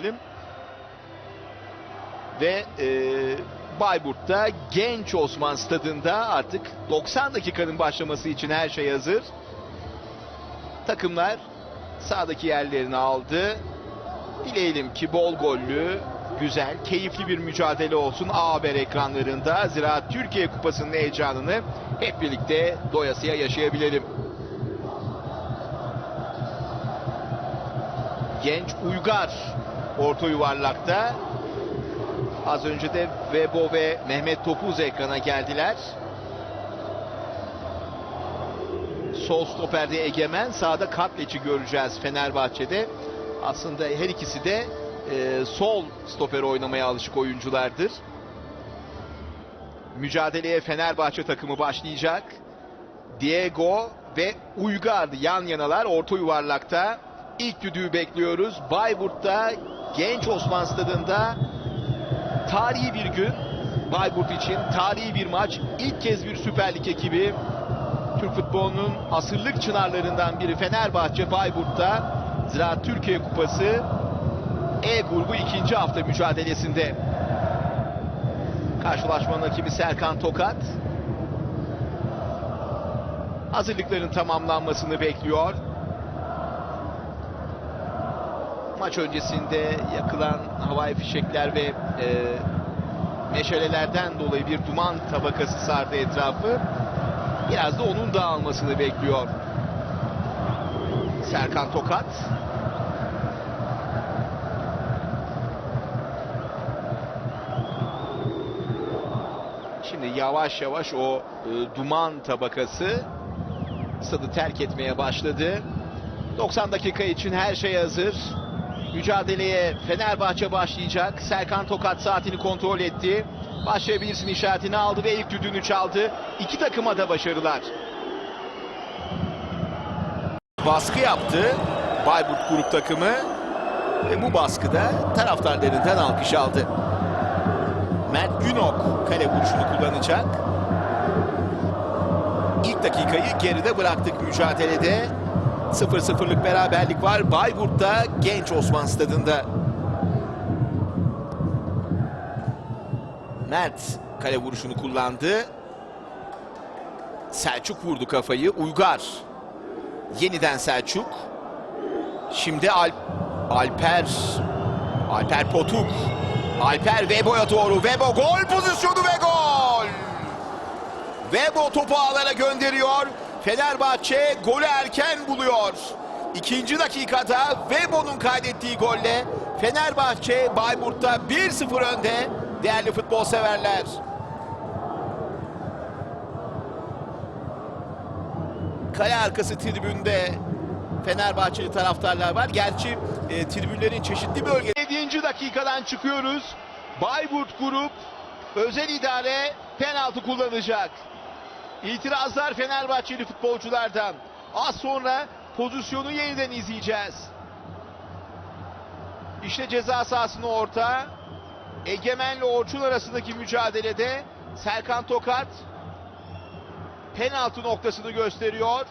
edelim. Ve e, Bayburt'ta Genç Osman Stadında artık 90 dakikanın başlaması için her şey hazır. Takımlar sağdaki yerlerini aldı. Dileyelim ki bol gollü, güzel, keyifli bir mücadele olsun A Haber ekranlarında. Zira Türkiye Kupası'nın heyecanını hep birlikte doyasıya yaşayabilelim. Genç Uygar orta yuvarlakta. Az önce de Vebo ve Mehmet Topuz ekrana geldiler. Sol stoperde Egemen, sağda Katleç'i göreceğiz Fenerbahçe'de. Aslında her ikisi de e, sol stoper oynamaya alışık oyunculardır. Mücadeleye Fenerbahçe takımı başlayacak. Diego ve Uygar yan yanalar orta yuvarlakta. İlk düdüğü bekliyoruz. Bayburt'ta Genç Osman Stadında tarihi bir gün. Bayburt için tarihi bir maç. İlk kez bir Süper Lig ekibi Türk futbolunun asırlık çınarlarından biri Fenerbahçe Bayburt'ta Zira Türkiye Kupası E grubu ikinci hafta mücadelesinde. Karşılaşmanın rakibi Serkan Tokat. Hazırlıkların tamamlanmasını bekliyor. Maç öncesinde yakılan havai fişekler ve e, meşalelerden dolayı bir duman tabakası sardı etrafı. Biraz da onun dağılmasını bekliyor. Serkan Tokat. Şimdi yavaş yavaş o e, duman tabakası stadı terk etmeye başladı. 90 dakika için her şey hazır. Mücadeleye Fenerbahçe başlayacak. Serkan Tokat saatini kontrol etti. Başlayabilirsin işaretini aldı ve ilk düdüğünü çaldı. İki takıma da başarılar. Baskı yaptı Bayburt grup takımı. Ve bu baskıda taraftarlarından alkış aldı. Mert Günok kale vuruşunu kullanacak. İlk dakikayı geride bıraktık mücadelede. 0-0'lık beraberlik var. Bayburt'ta Genç Osman Stadında. Mert kale vuruşunu kullandı. Selçuk vurdu kafayı. Uygar. Yeniden Selçuk. Şimdi Alp Alper Alper Potuk. Alper Vebo'ya doğru. Vebo gol pozisyonu ve gol. Vebo topu ağlara gönderiyor. Fenerbahçe golü erken buluyor. İkinci dakikada Vebo'nun kaydettiği golle Fenerbahçe Bayburt'ta 1-0 önde değerli futbol severler. Kale arkası tribünde Fenerbahçeli taraftarlar var. Gerçi e, tribünlerin çeşitli bölge. 7. dakikadan çıkıyoruz. Bayburt grup özel idare penaltı kullanacak. İtirazlar Fenerbahçeli futbolculardan. Az sonra pozisyonu yeniden izleyeceğiz. İşte ceza sahasının orta. Egemen'le Orçun arasındaki mücadelede Serkan Tokat penaltı noktasını gösteriyor.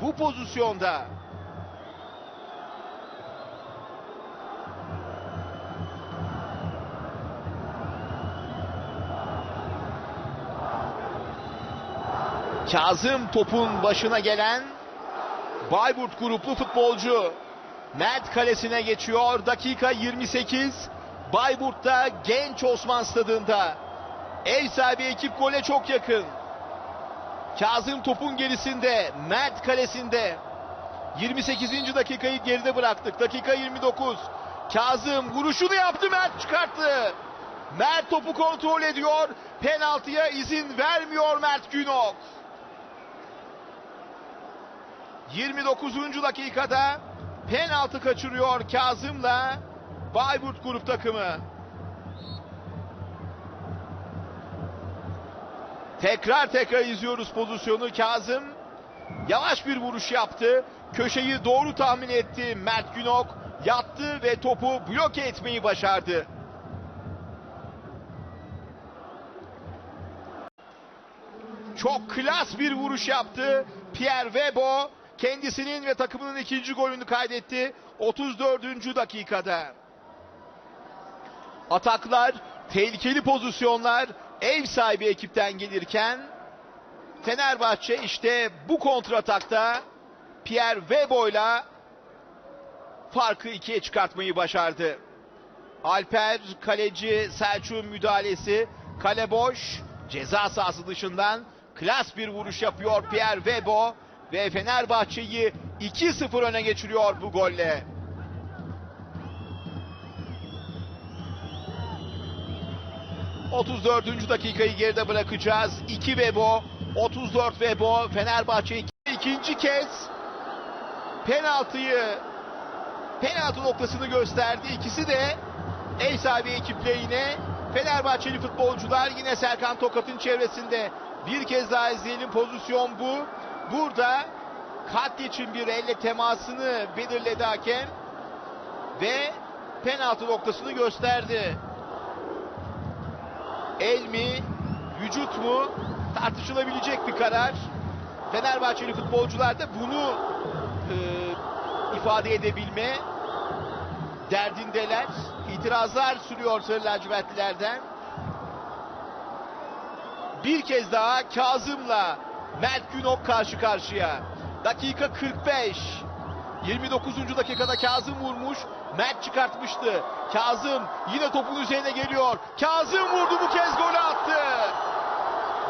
Bu pozisyonda Kazım topun başına gelen Bayburt gruplu futbolcu Mert kalesine geçiyor. Dakika 28. Bayburt'ta Genç Osman Stadında. Ev sahibi ekip gole çok yakın. Kazım topun gerisinde. Mert kalesinde. 28. dakikayı geride bıraktık. Dakika 29. Kazım vuruşunu yaptı Mert çıkarttı. Mert topu kontrol ediyor. Penaltıya izin vermiyor Mert Günok. 29. dakikada penaltı kaçırıyor Kazım'la Bayburt grup takımı. Tekrar tekrar izliyoruz pozisyonu. Kazım yavaş bir vuruş yaptı. Köşeyi doğru tahmin etti. Mert Günok yattı ve topu bloke etmeyi başardı. Çok klas bir vuruş yaptı. Pierre Webo kendisinin ve takımının ikinci golünü kaydetti. 34. dakikada. ataklar, tehlikeli pozisyonlar ev sahibi ekipten gelirken Fenerbahçe işte bu kontratakta Pierre Webo'yla farkı ikiye çıkartmayı başardı. Alper kaleci Selçuk'un müdahalesi kale boş ceza sahası dışından klas bir vuruş yapıyor Pierre Webo ve Fenerbahçe'yi 2-0 öne geçiriyor bu golle. ...34. dakikayı geride bırakacağız. 2 Vebo, 34 Vebo. Fenerbahçe iki- ikinci kez... ...penaltıyı... ...penaltı noktasını gösterdi. İkisi de... ...ev sahibi ekip lehine... ...Fenerbahçeli futbolcular yine Serkan Tokat'ın çevresinde... ...bir kez daha izleyelim pozisyon bu. Burada... ...Katliç'in bir elle temasını belirledi hakem... ...ve... ...penaltı noktasını gösterdi. El mi, vücut mu tartışılabilecek bir karar. Fenerbahçeli futbolcular da bunu e, ifade edebilme derdindeler. İtirazlar sürüyor Sarı lacivertlilerden. Bir kez daha Kazım'la Mert Günok karşı karşıya. Dakika 45. 29. dakikada Kazım vurmuş. Mert çıkartmıştı. Kazım yine topun üzerine geliyor. Kazım vurdu bu kez golü attı.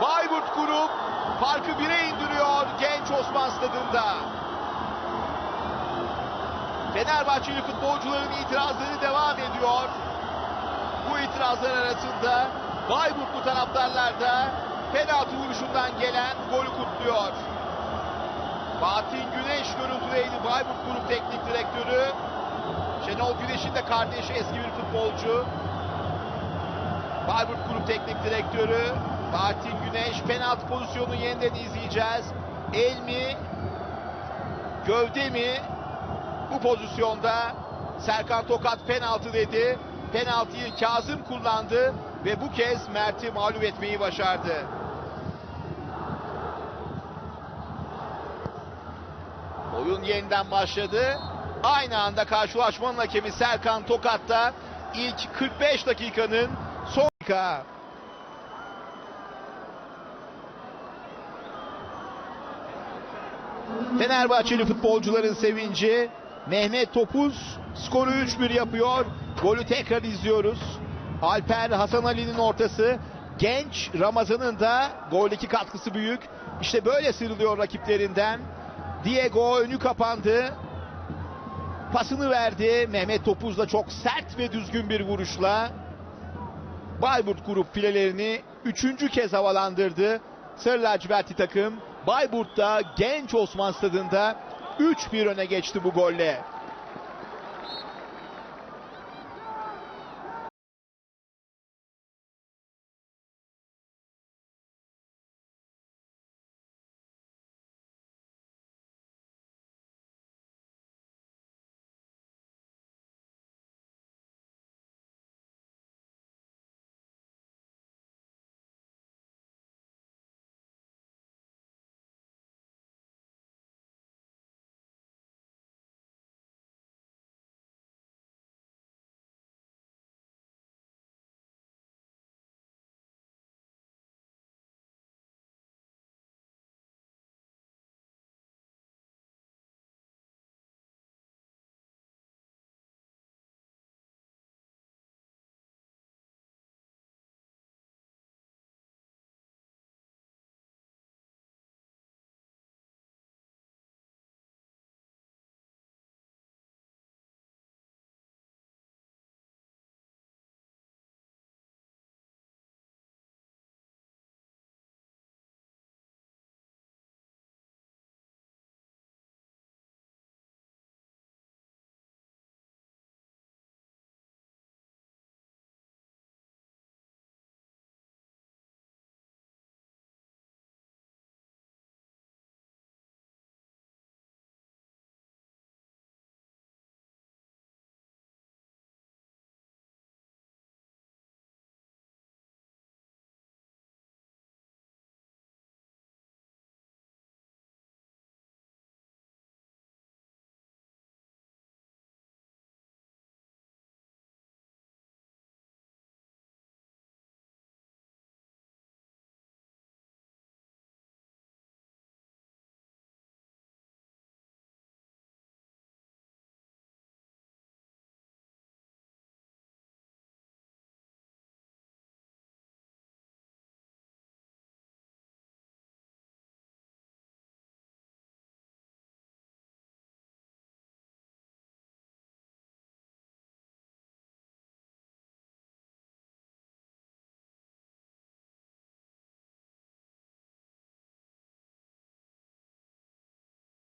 Bayburt grup farkı bire indiriyor Genç Osman Stadında. Fenerbahçeli futbolcuların itirazları devam ediyor. Bu itirazlar arasında Bayburtlu taraftarlar da penaltı vuruşundan gelen golü kutluyor. Fatih Güneş görüntüdeydi Bayburt Grup Teknik Direktörü. Şenol Güneş'in de kardeşi eski bir futbolcu. Bayburt Grup Teknik Direktörü Fatih Güneş penaltı pozisyonunu yeniden izleyeceğiz. El mi? Gövde mi? Bu pozisyonda Serkan Tokat penaltı dedi. Penaltıyı Kazım kullandı ve bu kez Mert'i mağlup etmeyi başardı. Oyun yeniden başladı. Aynı anda karşılaşmanın hakemi Serkan Tokat da ilk 45 dakikanın son dakika. Fenerbahçeli futbolcuların sevinci Mehmet Topuz skoru 3-1 yapıyor. Golü tekrar izliyoruz. Alper Hasan Ali'nin ortası. Genç Ramazan'ın da goldeki katkısı büyük. İşte böyle sıyrılıyor rakiplerinden. Diego önü kapandı. Pasını verdi. Mehmet Topuz da çok sert ve düzgün bir vuruşla Bayburt grup filelerini üçüncü kez havalandırdı. Sarı lacivertli takım Bayburt'ta Genç Osman Stadında 3-1 öne geçti bu golle.